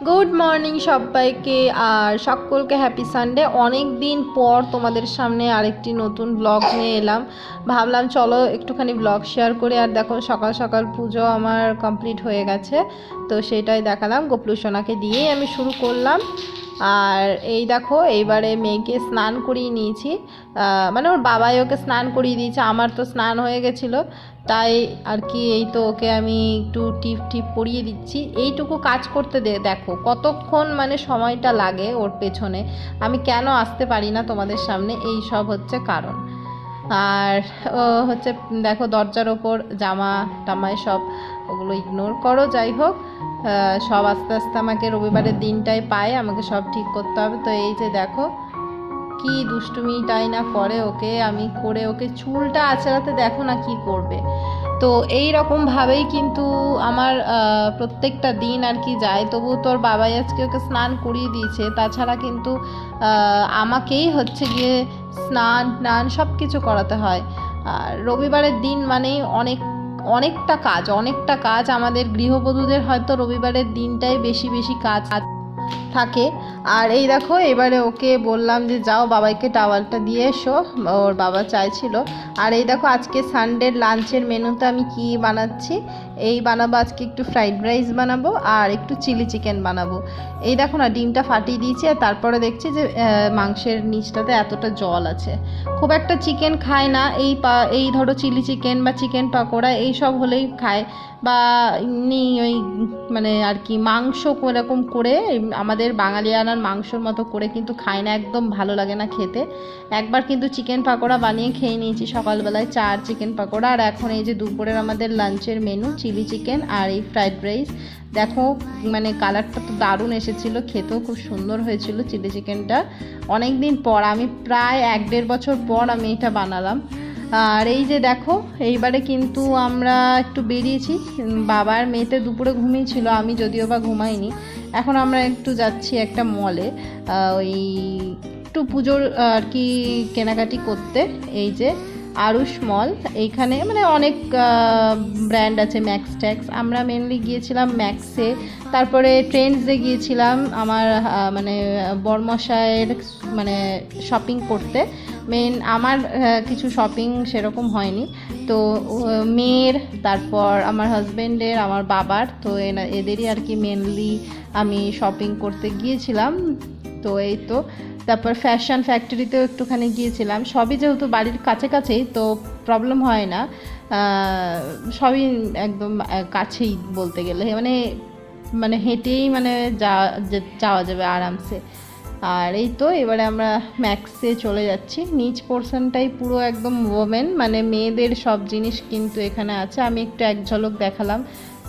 Good morning সবাইকে, আর সকলকে happy Sunday অনেক দিন পর তোমাদের সামনে আরেকটি নতুন ব্লগ নিয়ে এলাম। ভাবলাম চলো একটুখানি ব্লগ শেয়ার করে। আর দেখো, সকাল সকাল পুজো আমার কমপ্লিট হয়ে গেছে, তো সেটাই দেখালাম। গোপলু সোনাকে দিয়েই আমি শুরু করলাম। আর এই দেখো, এইবারে মেয়েকে স্নান করিয়ে নিয়েছি। মানে ওর বাবাই ওকে স্নান করিয়ে দিয়েছে, আমার তো স্নান হয়ে গেছিল। তাই আর কি, এই তো ওকে আমি একটু টিপ টিপ পরিয়ে দিচ্ছি। এইটুকু কাজ করতে দে, দেখো, কতক্ষণ মানে সময়টা লাগে ওর পেছনে। আমি কেন আসতে পারি না তোমাদের সামনে? এই সব হচ্ছে কারণ। আর হচ্ছে, দেখো দরজার ওপর জামা টামায় সব ওগুলো ইগনোর করো, যাই হোক সব আস্তে আস্তে আমাকে রবিবারের দিনটাই পায়, আমাকে সব ঠিক করতে হবে। তো এই যে দেখো, কি দুষ্টুমিটাই না করে ওকে, আমি করে ওকে চুলটা আঁচড়াতে দেখো না কি করবে। তো এই রকমভাবেই কিন্তু আমার প্রত্যেকটা দিন আর কি যায়। তবু তোর বাবাই আজকে ওকে স্নান করিয়ে দিয়েছে, তাছাড়া কিন্তু আমাকেই হচ্ছে গিয়ে স্নান, টান সব কিছু করাতে হয়। আর রবিবারের দিন মানেই অনেক, অনেকটা কাজ অনেকটা কাজ আমাদের গৃহবধূদের হয়তো রবিবারের দিনটাই বেশি বেশি কাজ থাকে। আর এই দেখো, এবারে ওকে বললাম যে, যাও বাবাইকে টাওয়ালটা দিয়ে এসো, ওর বাবা চাইছিল। আর এই দেখো, আজকে সানডের লাঞ্চের মেনুতে আমি কি বানাচ্ছি? এই বানাবো, আজকে একটু ফ্রাইড রাইস বানাবো আর একটু চিলি চিকেন বানাবো। এই দেখো না, ডিমটা ফাটিয়ে দিয়েছি আর তারপরে দেখছি যে মাংসের নিচটাতে এতটা জল আছে। খুব একটা চিকেন খায় না, এই পা, এই ধরো চিলি চিকেন বা চিকেন পাকোড়া, এই সব হলেই খায়। বা এমনি ওই মানে আর কি, মাংস এরকম করে আমাদের বাঙালিয়ানার মাংসর মতো করে কিন্তু খায় না, একদম ভালো লাগে না খেতে। একবার কিন্তু চিকেন পাকোড়া বানিয়ে খেয়ে নিয়েছি সকালবেলায়, চার চিকেন পাকোড়া। আর এখন এই যে দুপুরের আমাদের লাঞ্চের মেনু, চিলি চিকেন আর এই ফ্রাইড রাইস। দেখো মানে কালারটা তো দারুণ এসেছিল, খেতেও খুব সুন্দর হয়েছিল চিলি চিকেনটা। অনেক দিন পর, আমি প্রায় এক দেড় বছর পর আমি এটা বানালাম। আর এই যে দেখো, এইবারে কিন্তু আমরা একটু বেরিয়েছি। বাবার মেয়েতে দুপুরে ঘুমিয়েছিল আমি যদিও বা ঘুমাইনি। এখন আমরা একটু যাচ্ছি একটা মলে ওই একটু পুজোর আর কি কেনাকাটি করতে, এই যে আরুষ মল। এইখানে মানে অনেক ব্র্যান্ড আছে ম্যাক্স ট্যাক্স আমরা মেনলি গিয়েছিলাম ম্যাক্সে তারপরে ট্রেন্ডসে গিয়েছিলাম আমার মানে বর্মশায়ের মানে শপিং করতে। মেন আমার কিছু শপিং সেরকম হয়নি। তো মেয়ের, তারপর আমার হাজব্যান্ডের আমার বাবার। তো এদেরই আর কি মেনলি আমি শপিং করতে গিয়েছিলাম। তো এই তো। তারপর ফ্যাশন ফ্যাক্টরিতেও একটুখানি গিয়েছিলাম। সবই যেহেতু বাড়ির কাছাকাছি, তো প্রবলেম হয় না। সবই একদম কাছেই বলতে গেলে। মানে মানে হেঁটেই মানে যাওয়া যাওয়া যাবে আরামসে। আর এই তো, এবারে আমরা ম্যাক্সে চলে যাচ্ছি। নিচ পোর্শনটাই পুরো একদম ওমেন মানে মেয়েদের সব জিনিস কিন্তু এখানে আছে। আমি একটু এক ঝলক দেখালাম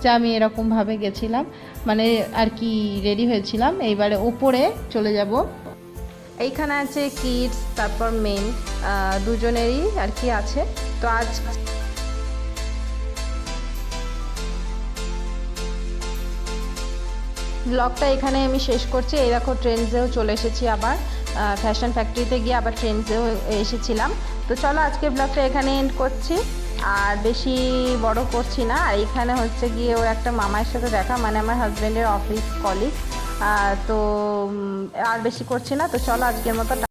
যে আমি এরকমভাবে গেছিলাম। মানে আর কি রেডি হয়েছিলাম। এইবারে ওপরে চলে যাব। এইখানে আছে কিডস তারপর মেন দুজনেরই আর কি আছে। তো আজ ব্লগটা এখানে আমি শেষ করছি। এই দেখো ট্রেন্ডসেও চলে এসেছি আবার। ফ্যাশন ফ্যাক্টরিতে গিয়ে আবার ট্রেন্ডসেও এসেছিলাম। তো চলো আজকে ব্লগটা এখানে এন্ড করছি। আর বেশি বড় করছি না। আর এখানে হচ্ছে গিয়ে ওর একটা মামার সাথে দেখা মানে আমার হাজব্যান্ডের অফিস কলিগ তো আর বেশি করছি না তো চলো আজকের মতো